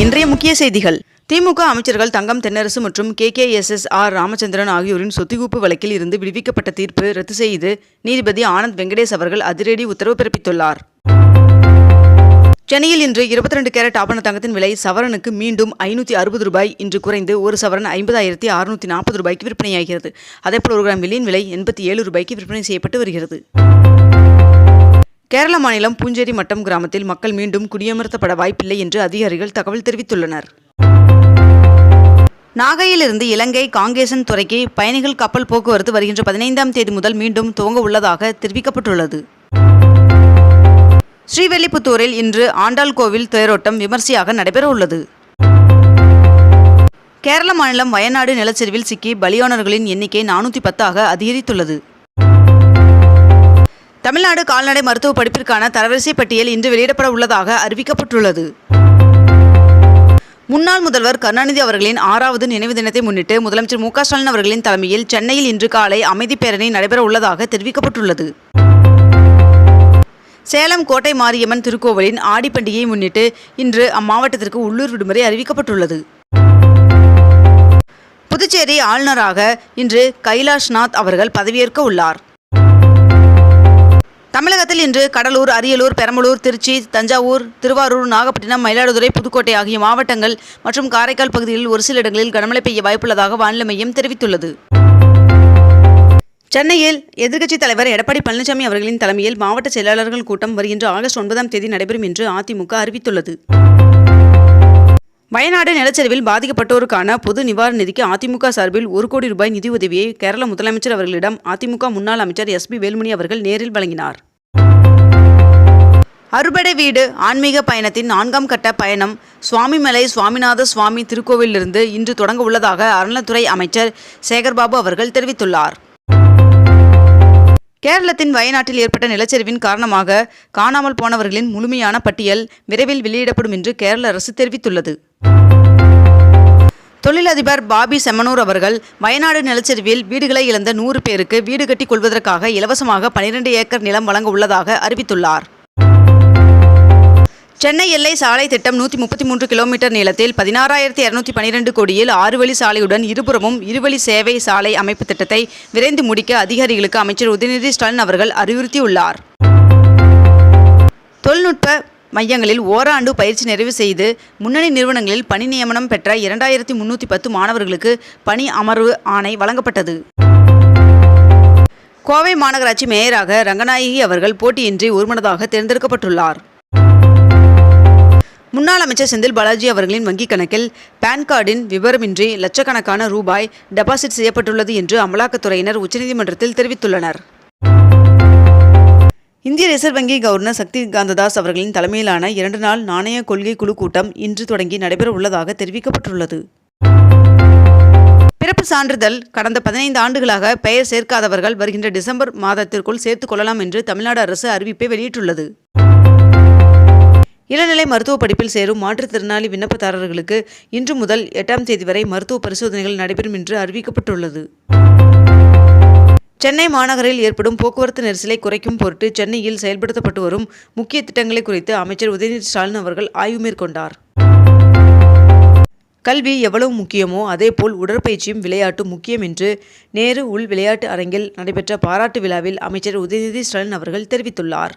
இன்றைய முக்கிய செய்திகள். திமுக அமைச்சர்கள் தங்கம் தென்னரசு மற்றும் K K S S R Ramachandran ஆகியோரின் சொத்துகுப்பு வழக்கில் இருந்து விடுவிக்கப்பட்ட தீர்ப்பு ரத்து செய்து நீதிபதி ஆனந்த் வெங்கடேஷ் அவர்கள் அதிரடி உத்தரவு பிறப்பித்துள்ளார். சென்னையில் இன்று 22 கேரட் ஆபண தங்கத்தின் விலை சவரனுக்கு மீண்டும் ஐநூற்றி அறுபது ரூபாய். இன்று குறைந்து ஒரு சவரன் ஐம்பதாயிரத்தி அறுநூற்றி நாற்பது ரூபாய்க்கு விற்பனையாகிறது. அதேபோல் ஒரு கிராம் வெள்ளியின் விலை எண்பத்தி ஏழு ரூபாய்க்கு விற்பனை செய்யப்பட்டு வருகிறது. கேரள மாநிலம் பூஞ்சேரி மட்டம் கிராமத்தில் மக்கள் மீண்டும் குடியமர்த்தப்பட வாய்ப்பில்லை என்று அதிகாரிகள் தகவல் தெரிவித்துள்ளனர். நாகையிலிருந்து இலங்கை காங்கேசன் துறைக்கு பயணிகள் கப்பல் போக்குவரத்து வருகின்ற பதினைந்தாம் தேதி முதல் மீண்டும் துவங்க உள்ளதாக தெரிவிக்கப்பட்டுள்ளது. ஸ்ரீவெல்லிபுத்தூரில் இன்று ஆண்டாள் கோவில் தேரோட்டம் விமர்சையாக நடைபெற உள்ளது. கேரள மாநிலம் வயநாடு நிலச்சரிவில் சிக்கி பலியானவர்களின் எண்ணிக்கை நானூற்றி பத்தாக அதிகரித்துள்ளது. தமிழ்நாடு கால்நடை மருத்துவ படிப்பிற்கான தரவரிசை பட்டியல் இன்று வெளியிடப்பட உள்ளதாக அறிவிக்கப்பட்டுள்ளது. முன்னாள் முதல்வர் கருணாநிதி அவர்களின் ஆறாவது நினைவு தினத்தை முன்னிட்டு முதலமைச்சர் மு ஸ்டாலின் அவர்களின் தலைமையில் சென்னையில் இன்று காலை அமைதி பேரணி நடைபெற உள்ளதாக தெரிவிக்கப்பட்டுள்ளது. சேலம் கோட்டை மாரியம்மன் திருக்கோவிலின் ஆடி பண்டிகையை முன்னிட்டு இன்று அம்மாவட்டத்திற்கு உள்ளூர் விடுமுறை அறிவிக்கப்பட்டுள்ளது. புதுச்சேரி ஆளுநராக இன்று கைலாஷ்நாத் அவர்கள் பதவியேற்க உள்ளார். தமிழகத்தில் இன்று கடலூர் அரியலூர் பெரம்பலூர் திருச்சி தஞ்சாவூர் திருவாரூர் நாகப்பட்டினம் மயிலாடுதுறை புதுக்கோட்டை ஆகிய மாவட்டங்கள் மற்றும் காரைக்கால் பகுதிகளில் ஒரு சில இடங்களில் கனமழை பெய்ய வாய்ப்புள்ளதாக வானிலை மையம் தெரிவித்துள்ளது. சென்னையில் எதிர்க்கட்சித் தலைவர் எடப்பாடி பழனிசாமி அவர்களின் தலைமையில் மாவட்ட செயலாளர்கள் கூட்டம் வருகின்ற ஆகஸ்ட் ஒன்பதாம் தேதி நடைபெறும் என்று அதிமுக அறிவித்துள்ளது. வயநாடு நிலச்சரிவில் பாதிக்கப்பட்டோருக்கான பொது நிவாரண நிதிக்கு அதிமுக சார்பில் ஒரு கோடி ரூபாய் நிதியுதவியை கேரள முதலமைச்சர் அவர்களிடம் அதிமுக முன்னாள் அமைச்சர் எஸ் பி வேலுமணி அவர்கள் நேரில் வழங்கினார். அறுபடை வீடு ஆன்மீக பயணத்தின் நான்காம் கட்ட பயணம் சுவாமிமலை சுவாமிநாத சுவாமி திருக்கோவிலிருந்து இன்று தொடங்க உள்ளதாக அறநிலத்துறை அமைச்சர் சேகர்பாபு அவர்கள் தெரிவித்துள்ளார். கேரளத்தின் வயநாட்டில் ஏற்பட்ட நிலச்சரிவின் காரணமாக காணாமல் போனவர்களின் முழுமையான பட்டியல் விரைவில் வெளியிடப்படும் என்று கேரள அரசு தெரிவித்துள்ளது. தொழிலதிபர் பாபி செம்மனூர் அவர்கள் வயநாடு நிலச்சரிவில் வீடுகளை இழந்த நூறு பேருக்கு வீடு கட்டிக் கொள்வதற்காக இலவசமாக 12 ஏக்கர் நிலம் வழங்க உள்ளதாக அறிவித்துள்ளார். சென்னை எல்லை சாலை திட்டம் நூற்றி முப்பத்தி மூன்று கிலோமீட்டர் நீளத்தில் பதினாறாயிரத்தி இரநூத்தி பனிரெண்டு கோடியில் ஆறு வழி சாலையுடன் இருபுறமும் இருவழி சேவை சாலை அமைப்பு திட்டத்தை விரைந்து முடிக்க அதிகாரிகளுக்கு அமைச்சர் உதயநிதி ஸ்டாலின் அவர்கள் அறிவுறுத்தியுள்ளார். தொழில்நுட்ப மையங்களில் ஓராண்டு பயிற்சி நிறைவு செய்து முன்னணி நிறுவனங்களில் பணி நியமனம் பெற்ற இரண்டாயிரத்தி முன்னூற்றி பத்து மாணவர்களுக்கு பணி அமர்வு ஆணை வழங்கப்பட்டது. கோவை மாநகராட்சி மேயராக ரங்கநாயகி அவர்கள் போட்டியின்றி ஒருமனதாக தேர்ந்தெடுக்கப்பட்டுள்ளார். முன்னாள் அமைச்சர் செந்தில் பாலாஜி அவர்களின் வங்கிக் கணக்கில் பான் கார்டின் விவரமின்றி லட்சக்கணக்கான ரூபாய் டெபாசிட் செய்யப்பட்டுள்ளது என்று அமலாக்கத்துறையினர் உச்சநீதிமன்றத்தில் தெரிவித்துள்ளனர். இந்திய ரிசர்வ் வங்கி கவர்னர் சக்தி காந்ததாஸ் அவர்களின் தலைமையிலான இரண்டு நாள் நாணய கொள்கை குழு கூட்டம் இன்று தொடங்கி நடைபெற உள்ளதாக தெரிவிக்கப்பட்டுள்ளது. பிறப்பு சான்றிதழ் கடந்த பதினைந்து ஆண்டுகளாக பெயர் சேர்க்காதவர்கள் வருகின்ற டிசம்பர் மாதத்திற்குள் சேர்த்துக் கொள்ளலாம் என்று தமிழ்நாடு அரசு அறிவிப்பை வெளியிட்டுள்ளது. இளநிலை மருத்துவ படிப்பில் சேரும் மாற்றுத்திறனாளி விண்ணப்பதாரர்களுக்கு இன்று முதல் எட்டாம் தேதி வரை மருத்துவ பரிசோதனைகள் நடைபெறும் என்று அறிவிக்கப்பட்டுள்ளது. சென்னை மாநகரில் ஏற்படும் போக்குவரத்து நெரிசலை குறைக்கும் பொருட்டு சென்னையில் செயல்படுத்தப்பட்டு வரும் முக்கிய திட்டங்களை குறித்து அமைச்சர் உதயநிதி ஸ்டாலின் அவர்கள் ஆய்வு மேற்கொண்டார். கல்வி எவ்வளவு முக்கியமோ அதேபோல் உடற்பயிற்சியும் விளையாட்டும் முக்கியம் என்று நேரு உள் விளையாட்டு அரங்கில் நடைபெற்ற பாராட்டு விழாவில் அமைச்சர் உதயநிதி ஸ்டாலின் அவர்கள் தெரிவித்துள்ளார்.